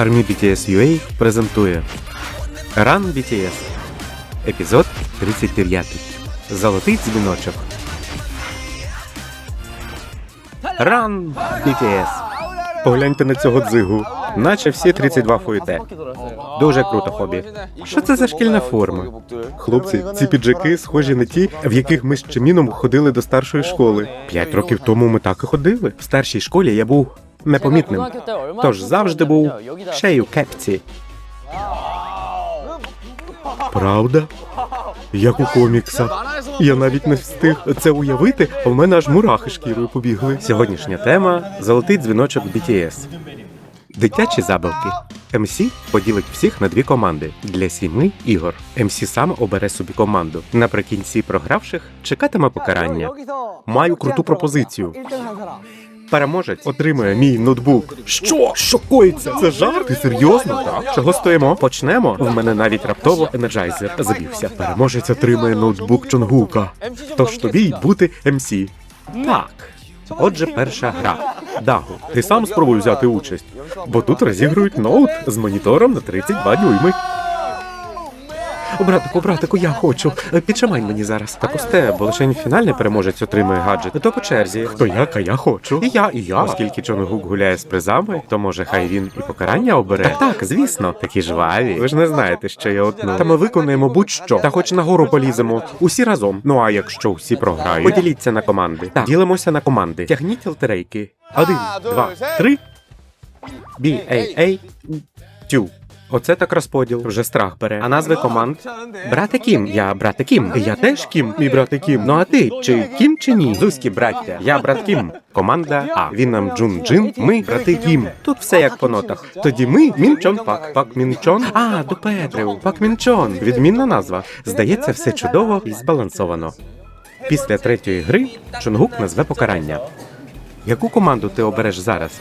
Армі BTS UA презентує Run BTS. Епізод 39. Золотий дзвіночок. Run BTS. Погляньте на цього дзигу. Наче всі 32 фуєте. Дуже круто хобі. Що це за шкільна форма? Хлопці, ці піджаки схожі на ті, в яких ми з Чиміном ходили до старшої школи. П'ять років тому ми так і ходили. В старшій школі я був непомітним. Тож завжди був у кепці. Правда? Як у коміксах. Я навіть не встиг це уявити, а в мене аж мурахи шкірою побігли. Сьогоднішня тема золотий дзвіночок BTS. Дитячі забавки. МС поділить всіх на дві команди для сіми ігор. МС сам обере собі команду. Наприкінці програвших чекатиме покарання. Маю круту пропозицію. Переможець отримує мій ноутбук. Що? Що коїться? Це жарт? Ти серйозно? Так. Чого стоїмо? Почнемо. В мене навіть раптово енерджайзер забівся. Переможець отримує ноутбук Чонгука. Тож тобі й бути МС. Так. Отже, перша гра. Дагу, ти сам спробуй взяти участь, бо тут розігрують ноут з монітором на 32 дюйми. О, братику, братику, я хочу. Е, Підшамай мені зараз. Так осте, бо лише фінальний переможець отримує гаджет. То по черзі. Хто як, а я хочу. І я, і я. Оскільки Чонгук гуляє з призами, то може хай він і покарання обере. Так, так, звісно. Такі жваві. Ви ж не знаєте, що я одну. Та ми виконуємо будь-що. Та хоч на гору поліземо. Усі разом. Ну а якщо всі програють, поділіться на команди. Так, ділимося на команди. Тягніть лотерейки. Один, два, три. B-A-A, Тю. Оце так розподіл. Вже страх бере. А назви команд? Брате Кім. Я брате Кім. Я теж Кім. Мій брате Кім. Ну а ти чи Кім чи ні? Зузькі браття. Я брат Кім. Команда А. Він нам Джун Джин. Ми брати Кім. Тут все як по нотах. Тоді ми Мінчон Пак. Пак Мінчон. А, до Петрів. Пак Мінчон. Відмінна назва. Здається, все чудово і збалансовано. Після третьої гри Чонгук назве покарання. Яку команду ти обереш зараз?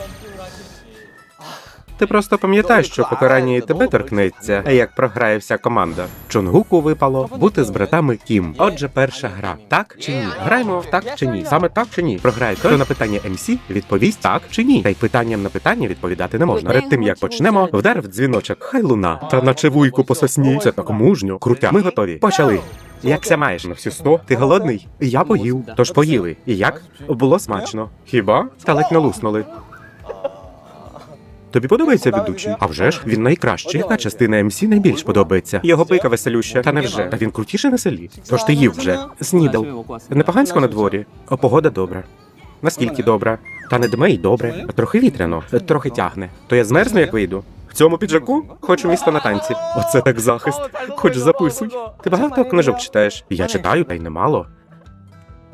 Ти просто пам'ятаєш, що покарання і тебе торкнеться, а як програє вся команда. Чонгуку випало бути з братами Кім. Отже, перша гра. Так чи ні? Граємо так чи ні? Саме так чи ні? Програє той, хто на питання МС відповість так чи ні. Та й питанням на питання відповідати не можна. Перед тим як почнемо, вдарив дзвіночок. Хай луна. Та наче вуйку по сосні. Це так мужньо. Крутя. Ми готові. Почали. Як ся маєш на всю сто? Ти голодний? Я поїв. Тож поїли. І як? Було смачно. Хіба? Та ледь не. Тобі подобається ведучий? А вже ж він найкращий. Яка частина МС найбільш подобається? Його пика веселюща. Та невже? Та він крутіше на селі. Тож ти їв вже. Снідав. Непогансько на дворі. О, погода добра. Наскільки добра? Та не дме й добре. Трохи вітряно, трохи тягне. То я змерзну, як вийду. В цьому піджаку хочу місто на танці. Оце так захист. Хоч записуй. Ти багато книжок читаєш? Я читаю, та й немало.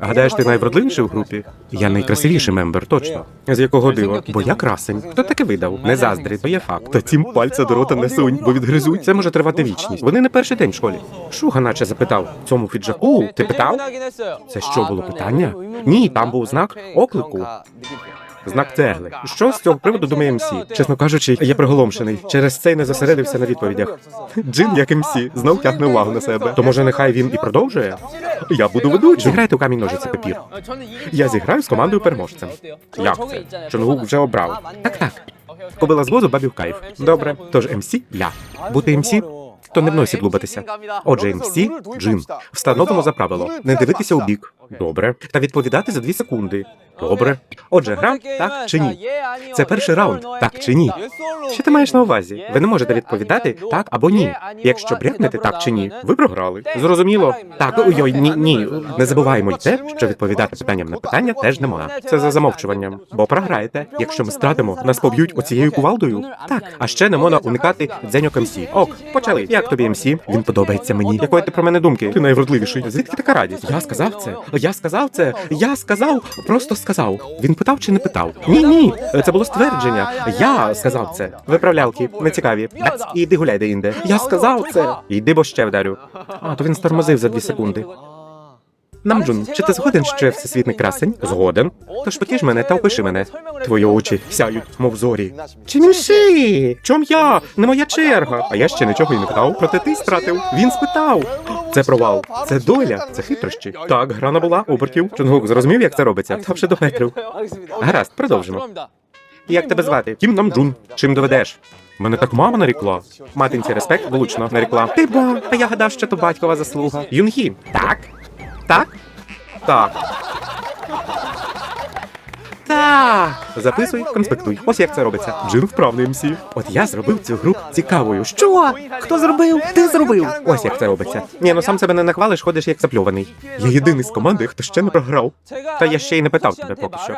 Гадаєш, ти найвродливіший в групі? Я найкрасивіший мембер, точно. З якого дива? Бо я красень. Хто таке видав? Не заздрі, то є факт. Та цім пальця до рота не сунь, бо відгризуть. Це може тривати вічність. Вони не перший день в школі. Шуга наче запитав. Цьому піджаку ти питав? Це що було питання? Ні, там був знак оклику. Знак цегли. Що з цього приводу думає МС? Чесно кажучи, я приголомшений. Через це й не зосередився на відповідях. Джин, як МС, знов тягне увагу на себе. То може нехай він і продовжує? Я буду ведучим. Зіграйте у камінь ножиці папір. Я зіграю з командою переможцем. Як це? Чонгук вже обрав. Так, так. Кобила з возу бабів кайф. Добре. Тож МС я. Бути МС то не в носі блубатися. Отже, МС Джин. Встановимо за правило. Не дивитися у бік. Добре. Та відповідати за дві секунди. Добре. Отже, гра так чи ні? Це перший раунд, так чи ні? Що ти маєш на увазі? Ви не можете відповідати так або ні. Якщо брякнете так чи ні, ви програли. Зрозуміло. Так, ой, ні, ні. Не забуваємо й те, що відповідати питанням на питання теж не можна. Це за замовчуванням. Бо програєте. Якщо ми стратимо, нас поб'ють оцією кувалдою. Так, а ще не можна уникати дзеньок МС. Ок, почали. Як тобі МС? Він подобається мені. Якої ти про мене думки? Ти найвродливіший. Звідки така радість? Я сказав це. Я сказав це. Я сказав. Просто сказав. Він питав чи не питав? Ні, ні. Це було ствердження. Я сказав це. Виправлялки, не цікаві. Іди гуляй де інде. Я сказав це. Йди, бо ще вдарю. А, то він стормозив за дві секунди. Намджун, чи ти згоден, що я всесвітний красень? Згоден. Тож потіж мене та опиши мене. Твої очі сяють, мов зорі. Чи міши? Чом я? Не моя черга. А я ще нічого й не питав, проте ти стратив. Він спитав. Це провал, це доля, це хитрощі. Так, гра набула обертів. Чунгук зрозумів, як це робиться. Та вже до метрів. Гаразд, продовжимо. Як тебе звати? Кім Намджун. Чим доведеш? Мене так мама нарікла. Матинці респект влучно нарікла. Ти ба, а я гадав, що то батькова заслуга. Юнгі. Так? Так? Так. Так. Записуй, конспектуй. Ось як це робиться. Джин вправний МС. От я зробив цю гру цікавою. Що? Хто зробив? Ти зробив. Ось як це робиться. Ні, ну сам себе не нахвалиш, ходиш як запльований. Я єдиний з команди, хто ще не програв. Та я ще й не питав тебе поки що.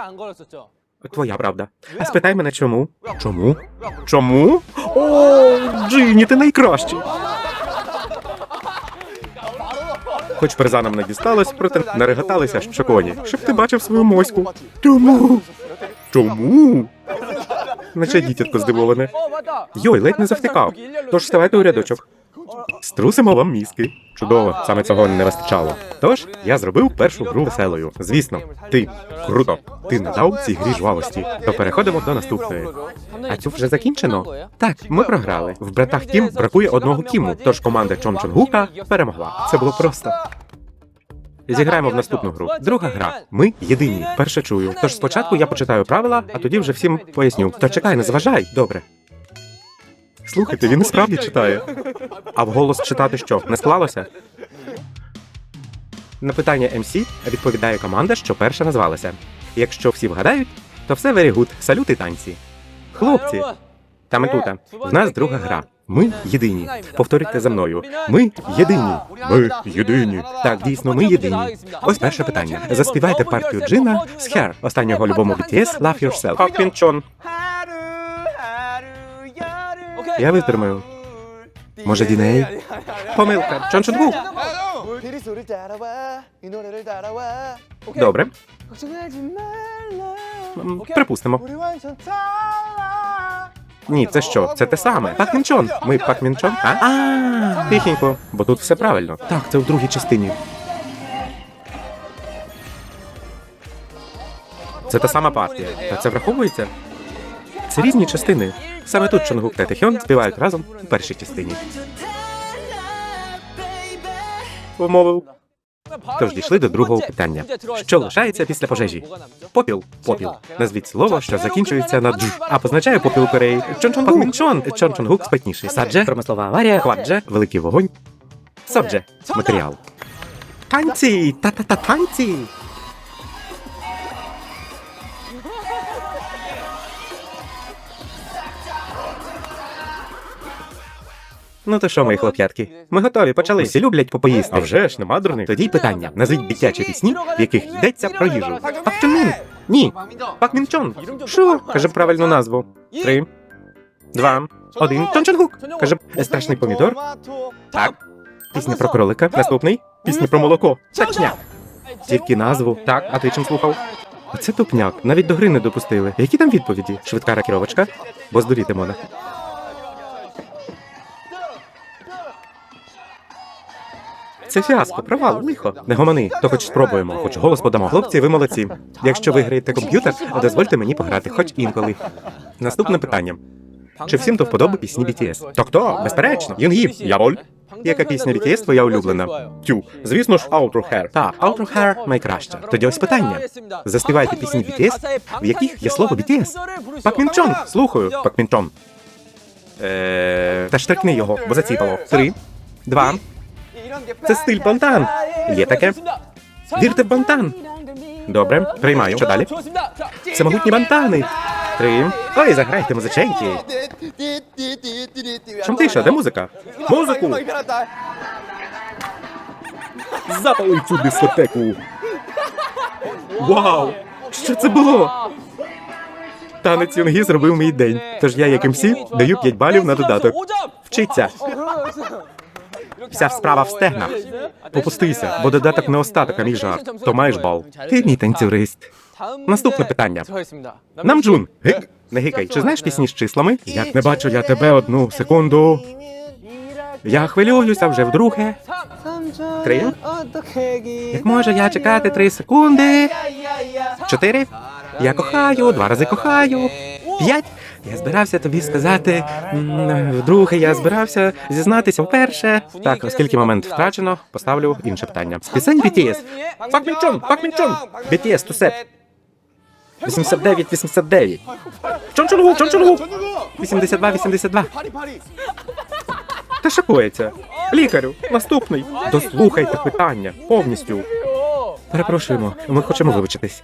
Твоя правда. А спитай мене чому? Чому? Чому? О, Джині, ти найкращий. Хоч приза нам не дісталось, проте нареготалися що коні, щоб ти бачив свою моську. Чому? Чому? Наче дітятко здивоване. Йой, ледь не завтикав. Тож ставайте у рядочок. Струсимо вам мізки. Чудово, саме цього не вистачало. Тож я зробив першу гру веселою. Звісно, ти круто. Ти надав цій грі жвавості. То переходимо до наступної. А цю вже закінчено? Так, ми програли. В братах Кім бракує одного Кіму, тож команда Чон Чонгука перемогла. Це було просто. Зіграємо в наступну гру. Друга гра. Ми єдині. Перше чую. Тож спочатку я почитаю правила, а тоді вже всім поясню. То чекай, не заважай. Добре. Слухайте, він і справді читає. А вголос читати що? Не склалося? На питання МС відповідає команда, що перша назвалася. Якщо всі вгадають, то все very good. Салюти танці. Хлопці, та ми тут. В нас друга гра. Ми єдині. Повторюйте за мною. Ми єдині. Ми єдині. Так, дійсно, ми єдині. Ось перше питання. Заспівайте партію Джина з Hair, останнього альбому BTS Love Yourself. Пін Чон. Я витримаю. Може, Діней? Помилка. Чон Добре. Припустимо. Ні, це що? Це те саме. Пак Мінчон. Ми Пак Мінчон, а? а Тихенько, бо тут все правильно. Так, це в другій частині. Це та сама партія. Та це враховується? Це різні частини. Саме тут Чонгук та Техьон співають разом у першій частині. Умовив. Тож дійшли до другого питання. Що лишається після пожежі? Попіл, попіл. Назвіть слово, що закінчується на дж, а позначає попіл у Кореї. Чончонгук. Чон, Чончонгук спитніший. Садже, промислова аварія, хвадже, великий вогонь. Сабже, матеріал. Танці! Та-та-та танці! Ну то що, мої хлоп'ятки? Ми готові, почали. Всі люблять попоїсти. А вже ж нема дурних. Тоді питання. Назвіть дитячі пісні, в яких йдеться про їжу. Пак Чон Ні. Пак Мін Чон. Що? Каже правильну назву. Три, два, один. Чон Чонгук. Каже страшний помідор. Так. Пісня про кролика. Наступний. Пісня про молоко. Точняк. Тільки назву. Так, а ти чим слухав? Оце тупняк. Навіть до гри не допустили. Які там відповіді? Швидка ракіровочка? Бо здуріти можна. Це фіаско, провал, лихо. Не гомони, то хоч спробуємо, хоч голос подамо. Хлопці, ви молодці. Якщо виграєте комп'ютер, дозвольте мені пограти, хоч інколи. Наступне питання. Чи всім до вподоби пісні BTS? То хто? Безперечно. Юнгі, Яволь. Яка пісня BTS твоя улюблена? Тю, звісно ж, Outro Hair. Так, Outro Hair найкраща. Тоді ось питання. Заспівайте пісні BTS, в яких є слово BTS. Пак Мін слухаю, Пак Мін Е, Та штрикни його, бо заціпало. Три, два. Це стиль бантан. Є таке. Вірте в бантан. Добре, приймаю. Що далі? Могутні бантани. Три. Ой, заграйте музиченьки. Чом тиша? Де музика? Музику! Запали цю дискотеку. Вау! Що це було? Танець Юнгі зробив мій день. Тож я, як МС, даю 5 балів на додаток. Вчиться. Вся справа в стегнах. Попустися, бо додаток не остаток, а мій жарт. То маєш бал. Ти мій танцюрист. Наступне питання. Намджун, гик, не гикай. Чи знаєш пісні з числами? Як не бачу я тебе одну секунду. Я хвилююся вже вдруге. Три. Як можу я чекати три секунди? Чотири. Я кохаю, два рази кохаю. П'ять. Я збирався тобі сказати. Вдруге, я збирався зізнатися вперше. Так, оскільки момент втрачено, поставлю інше питання. Пісень BTS. Пак мінчон, пак мінчон. BTS, тусеп. 89, 89. Чончонгу, чончонгу. 82, 82. Та шикується. Лікарю, наступний. Дослухайте питання повністю. Перепрошуємо, ми хочемо вибачитись.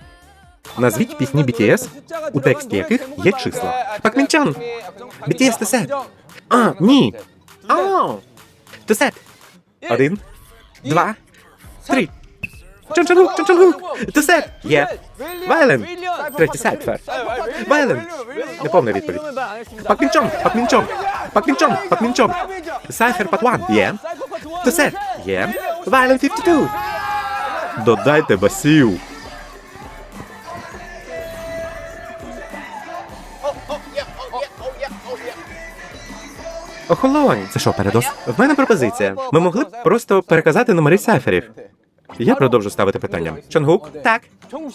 Назвіть пісні BTS, у тексті яких є числа. Пакмінчан! BTS Тесет! А, ні! А! Тесет! Один, два, три. Чончонгук, Чончонгук! Тесет! Є! Вайлен! Третій сет, Вайлен! Неповна відповідь. Пакмінчон! Пакмінчон! Пакмінчон! Пакмінчон! Сайфер Патван! Є! Тесет! Є! Вайлен 52! Додайте басів! Охолонь! Це що, передос? В мене пропозиція. Ми могли б просто переказати номери сайферів. Я продовжу ставити питання. Чонгук? Так.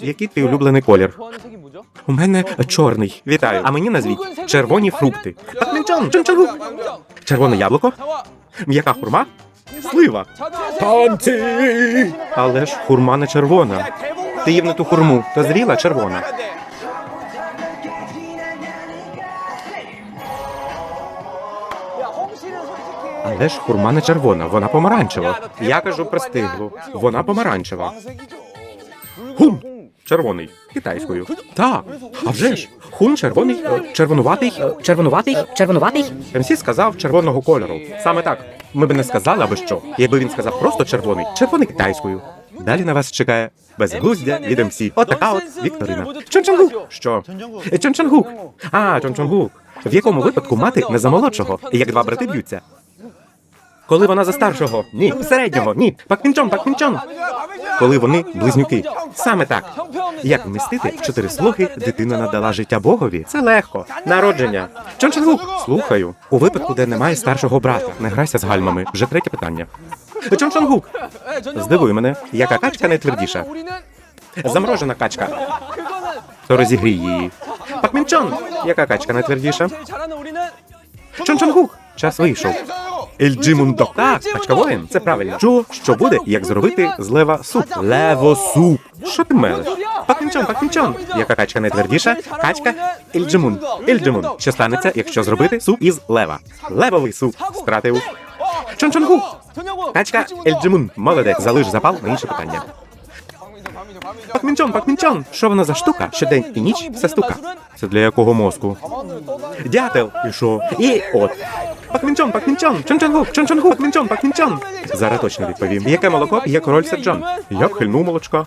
Який твій улюблений колір? У мене чорний. Вітаю. А мені назвіть червоні фрукти. Пакмінчон, Чончонгук. Червоне яблуко, м'яка хурма, слива. Танці! Але ж хурма не червона. Ти їв не ту хурму, то зріла червона. Але ж хурма не червона, вона помаранчева. Я кажу про стиглу. Вона помаранчева. Хум! Червоний. Китайською. Так. А вже ж. Хун червоний, е, червонуватий. е, Червонуватий, червонуватий. МС сказав червоного кольору. Саме так. Ми б не сказали, аби що. Якби він сказав просто червоний, червоний китайською. Далі на вас чекає безглуздя від МС. От така от Вікторина. Чончонгук. Що? Е, Чончонгук. А, Чончонгук. В якому випадку мати не за молодшого, як два брати б'ються? Коли вона за старшого? Ні. Середнього? Ні. Пакмінчон, пакмінчон. Коли вони близнюки. Саме так. Як вмістити в чотири слухи дитина надала життя Богові? Це легко. Народження. Чончонгук. Слухаю. У випадку, де немає старшого брата, не грайся з гальмами. Вже третє питання. Чончонгук. Здивуй мене, яка качка найтвердіша? Заморожена качка. То розігрій її. Пакмінчон. Яка качка найтвердіша? Чончонгук. Час вийшов. Ельджимундо. Так, качка воїн. Це правильно. Що, що буде, як зробити з лева суп? Лево суп. Що ти мелеш? Пакмінчон, пакмінчон. Яка качка найтвердіша? Качка Ельджимун. Ельджимун. Що станеться, якщо зробити суп із лева? Левовий суп. Стратив. Чончонгук. Качка Ельджимун. Молодець, залиш запал на інше питання. Пакмінчон, пакмінчон. Що вона за штука? Що день і ніч все стука. Це для якого мозку? Дятел. І що? І от. Пакмінчон, пакмінчон, чончонгук, чончонгук, пакмінчон, пакмінчон. Зараз точно відповім. Яке молоко Є король Серджан? Я б хильнув молочка.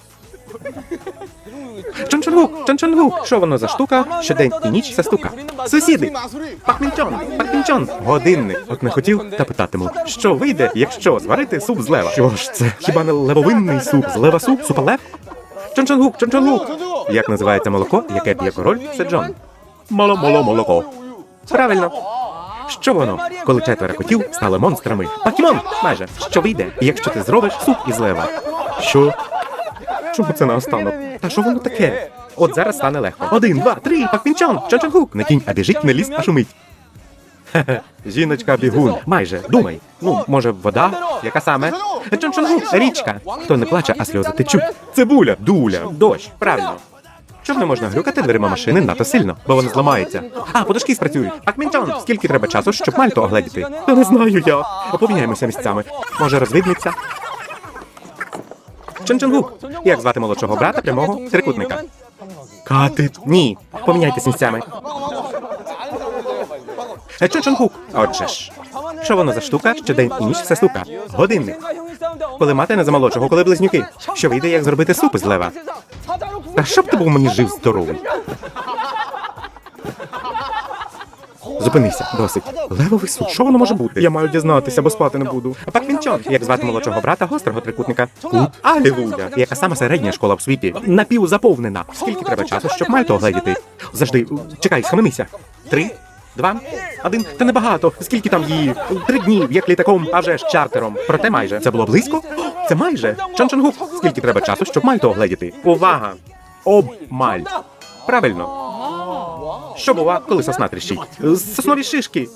Чончонгук, чончонгук. Що воно за штука? Щодень і ніч ця стука. Сусіди, пакмінчон, пакмінчон. Годинник. От не хотів та питатиму. Що вийде, якщо зварити суп з лева? Що ж це? Хіба не левовинний суп? З лева суп? Супа лев? Чончонгук, чончонгук. Як називається молоко, яке п'є король Серджан? Мало-моло молоко. Правильно. Що воно, коли четверо котів стали монстрами? Покемон! Майже. Що вийде, якщо ти зробиш суп із лева? Що? Чому це наостанок? Та що воно таке? От зараз стане легко. Один, два, три, пакмінчон, чончонгук. Не кінь, а біжить, не ліс, а шумить. Жіночка бігун. Майже. Думай. Ну, може, вода? Яка саме? Чончонгук, річка. Хто не плаче, а сльози течуть. Цибуля, дуля, дощ. Правильно. Чому не можна грюкати дверима машини надто сильно, бо вони зламаються? А, подушки спрацюють. Акмінчон, скільки треба часу, щоб мальто огледіти? Та не знаю я. Поміняємося місцями. Може, розвидниться? Чончонгук. Як звати молодшого брата прямого трикутника? Катит. Ні. Поміняйтесь місцями. Е, Чончонгук. Отже ж. Що воно за штука, що день і ніч все стука? Годинник. Коли мати не за молодшого, коли близнюки. Що вийде, як зробити суп із лева? Та щоб ти був мені жив здоровий. Зупинися, досить. Левовий суд, що воно може бути? Я маю дізнатися, бо спати не буду. А пак Вінчон, як звати молодшого брата гострого трикутника? Кут Алілуя. Яка сама середня школа в світі? Напівзаповнена. Скільки треба часу, щоб мальто огледіти? Завжди, чекай, схаменися. Три, два, один. Та небагато. Скільки там її? Три дні, як літаком, а вже ж чартером. Проте майже. Це було близько? Це майже. Чончонгук. Скільки треба часу, щоб мальто огледіти? Увага! Обмаль. Правильно. Що бува, коли сосна тріщить? З Соснові шишки.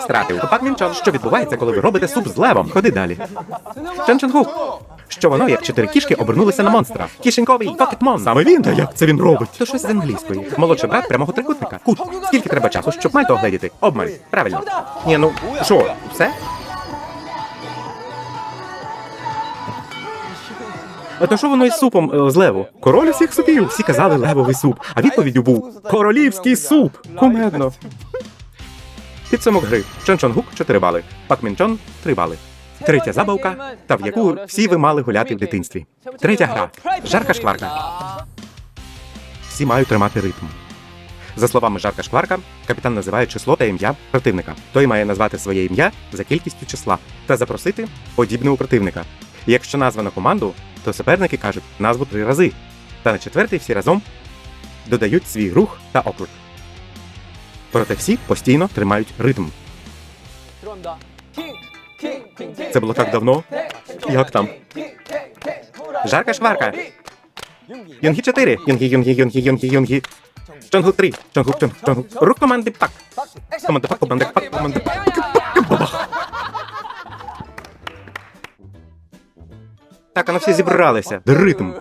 Стратив. Пак Мінчон, що відбувається, коли ви робите суп з левом? Ходи далі. Чен Чен Гук. Що воно, як чотири кішки, обернулися на монстра. Кішеньковий покетмон. Саме він, та як це він робить? То щось з англійської. Молодший брат прямого трикутника. Кут. Скільки треба часу, щоб мальто огледіти? Обмаль. Правильно. Ні, ну що, все? А то що воно із супом е, з леву? Король усіх супів. Всі казали левовий суп, а відповіддю був королівський суп. Кумедно. Підсумок гри. Чон Чон Гук 4 бали. Пак Мін Чон 3 бали. Третя забавка, та в яку всі ви мали гуляти в дитинстві. Третя гра. Жарка шкварка. Всі мають тримати ритм. За словами жарка шкварка, капітан називає число та ім'я противника. Той має назвати своє ім'я за кількістю числа та запросити подібне у противника. Якщо названо команду, то суперники кажуть назву три рази. Та на четвертий всі разом додають свій рух та оклик. Проте всі постійно тримають ритм. Це було так давно. Як там? Жарка шварка. Юнгі 4. Юнгі, юнгі, юнгі, юнгі, юнгі. Чонгу 3. Чонгу, чонгу, чонгу. Рух команди пак. Команда пак, команда пак, команда пак. бляха, на всі зібралися. Ритм.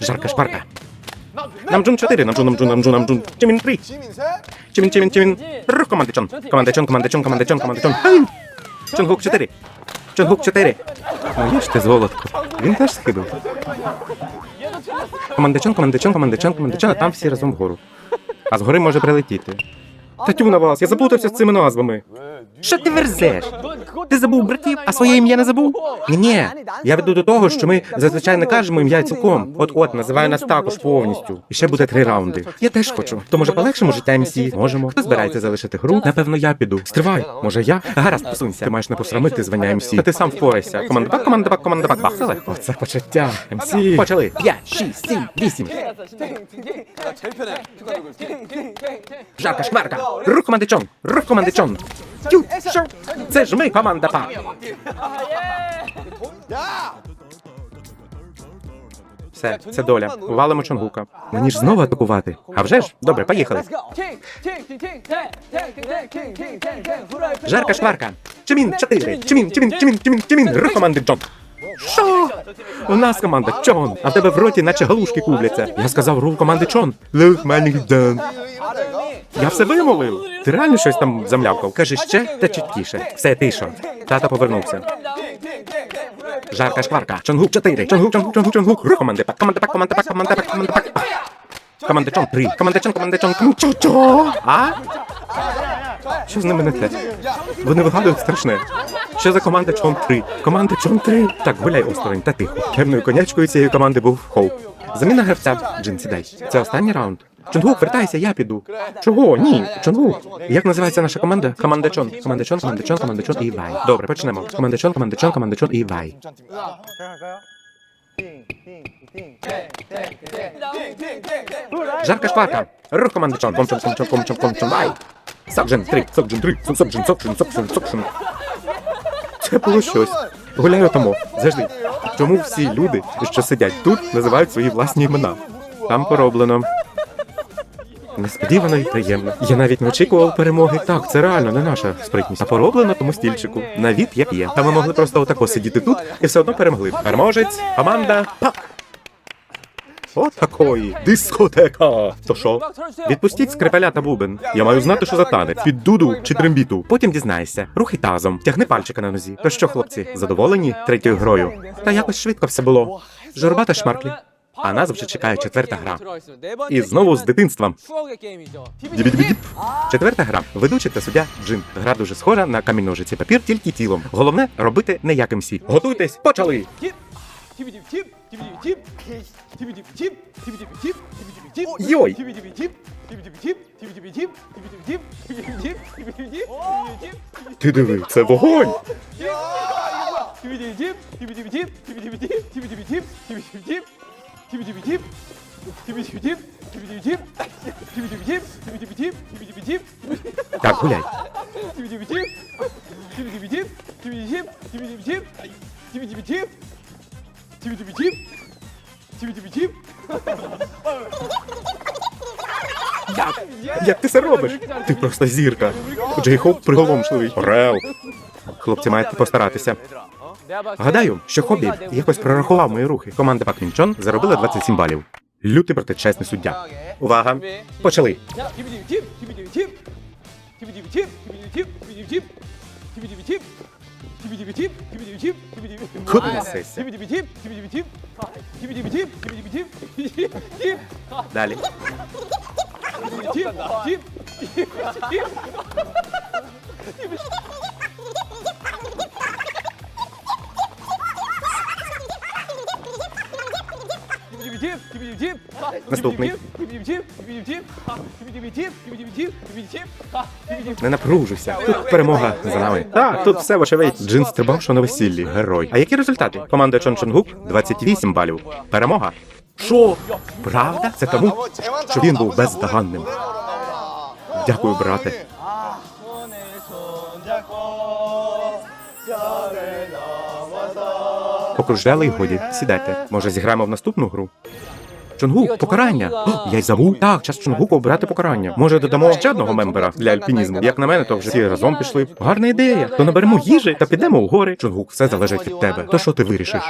Жарка шпарка. Намджун 4, намджун, намджун, намджун, намджун. Чимін 3. Чимін, чимін, чимін. Рух, командичон. Командичон, командичон, командичон, командичон. Чонгук 4. Чонгук 4. Ну є ж ти золотко. Він теж схибив. Командичон, командичон, командичон, командичон, а там всі разом вгору. А згори може прилетіти. Татю на вас, я заплутався з цими назвами. Що ти верзеш? Ти забув братів, а своє ім'я не забув? Ні. Я веду до того, що ми зазвичай не кажемо ім'я цілком. От от називаю нас також повністю. І ще буде три раунди. Я теж хочу. То може полегшимо життя МС? Можемо. Хто збирається залишити гру? Напевно, я піду. Стривай. Може я? Гаразд, посунься. Ти маєш не посрамити звання МС. Та ти сам впорайся. Команда бак, команда бак, команда бак. Бах. Це легко. Це почуття. МС. Почали. П'ять, шість, сім, вісім. Жарка шкварка. Рух команди чон. Рух команди чон. Це ж ми, команда пак. Все, це доля. Валимо Чонгука. Мені ж знову атакувати. А вже ж? Добре, поїхали. Жарка шварка. Чимін, чотири. Чимін, чимін, чимін, чимін, чимін. Рух команди Джон. Що? У нас команда Чон, а в тебе в роті наче галушки кубляться. Я сказав рух команди Чон. Лух Дон. Я все вимовив. Ти реально щось там замлявкав? Кажи ще та чіткіше. Все, тишо. Тата повернувся. Жарка шкварка. Чонгук 4. Чонгук, чонгук, чонгук, чонгук. Рух команди пак, команда пак, команда пак, команда пак, команда пак. Команда Чон 3. Команда Чон, команда Чон. Км, Чо, чо? А? Що з ними не те? Вони вигадують страшне. Що за команда Чон 3? Команда Чон 3. Так, гуляй осторонь та тихо. Темною конячкою цієї команди був Хоуп. Заміна гравця. Джин, сідай. Це останній раунд. Чонгук, вертайся, я піду. Чого? Ні, Чонгук. Як називається наша команда? Команда Чон. Команда Чон, команда Чон, команда Чон і Вай. Добре, почнемо. Команда Чон, команда Чон, команда Чон і Вай. Жарка шпарка. Рух команди Чон. Комчон, комчон, комчон, комчон, Вай. Сокджин 3, Сокджин 3, Сокджин, Сокджин, Сокджин, Сокджин. Це було щось. Гуляю тому. Завжди. Чому всі люди, що сидять тут, називають свої власні імена? Там пороблено. Несподівано і приємно. Я навіть не очікував перемоги. Так, це реально не наша спритність. А пороблено тому стільчику. На від як є. Та ми могли просто отако сидіти тут і все одно перемогли. Переможець, команда, пак. От такої дискотека. То що? Відпустіть скрипаля та бубен. Я маю знати, що за танець. Під дуду чи трембіту. Потім дізнаєшся. Рухай тазом. Тягни пальчика на нозі. То що, хлопці, задоволені третьою грою? Та якось швидко все було. Журба та шмарклі. А нас вже чекає четверта гра. І знову з дитинством. Четверта гра. Ведучий та суддя Джин. Гра дуже схожа на камінь ножиці папір, тільки тілом. Головне робити не як МС. Готуйтесь, почали! Йой! Ти диви, це вогонь! Так, гуляй. Як? Як ти це робиш? Ти просто зірка. Джейхоп приголомшливий. Орел. Хлопці мають постаратися. Гадаю, що хобі якось прорахував мої рухи. Команда Пакмінчон заробила 27 балів. Лютий проти чесний суддя. Увага! Почали. Куди несешся? Далі. Наступний. Не напружуйся. Тут перемога за нами. Так, тут все вочевидь. Джин стрибав, що на весіллі. Герой. А які результати? Команда Чон Чонгук 28 балів. Перемога. Що? Правда? Це тому, що він був бездоганним. Дякую, брате. Покружляли й годі. Сідайте. Може, зіграємо в наступну гру? Чонгук, покарання. О, я й забув. Так, час Чонгуку обирати покарання. Може, додамо ще одного мембера для альпінізму. Як на мене, то вже всі разом пішли. Гарна ідея. То наберемо їжі та підемо у гори. Чонгук, все залежить від тебе. То що ти вирішиш?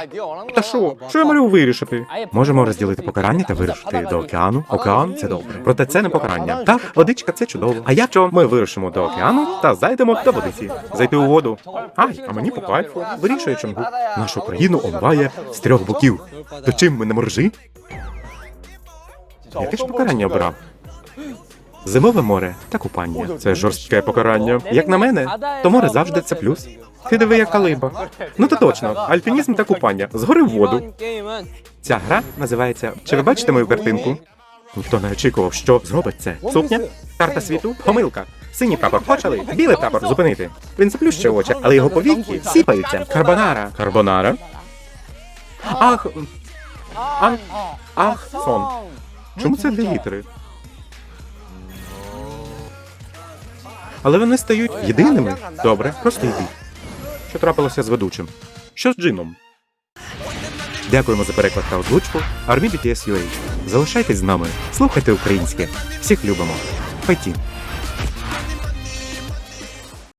Та що? Що я маю вирішити? Можемо розділити покарання та вирушити до океану. Океан це добре. Проте це не покарання. Так, водичка це чудово. А якщо ми вирушимо до океану та зайдемо до водиці? Зайти у воду. Ай, а мені по кайфу. Вирішує Чонгук. Нашу країну омиває з трьох боків. То чим ми не моржі? Яке ж покарання обрав? Зимове море та купання. Це жорстке покарання. Як на мене, то море завжди це плюс. Ти диви, яка либа. Ну то точно, альпінізм та купання. Згори в воду. Ця гра називається. Чи ви бачите мою картинку? Ніхто не очікував, що зробить це. Сукня? Карта світу? Помилка. Синій прапор почали, білий прапор зупинити. Він заплющує очі, але його повіки сіпаються. Карбонара. Карбонара? Ах. Ах. Ах, сон. Чому це літери? Але вони стають єдиними. Добре, просто йди. Що трапилося з ведучим? Що з джином? Дякуємо за переклад та озвучку. Армі BTS UA. Залишайтесь з нами, слухайте українське. Всіх любимо. Файтін!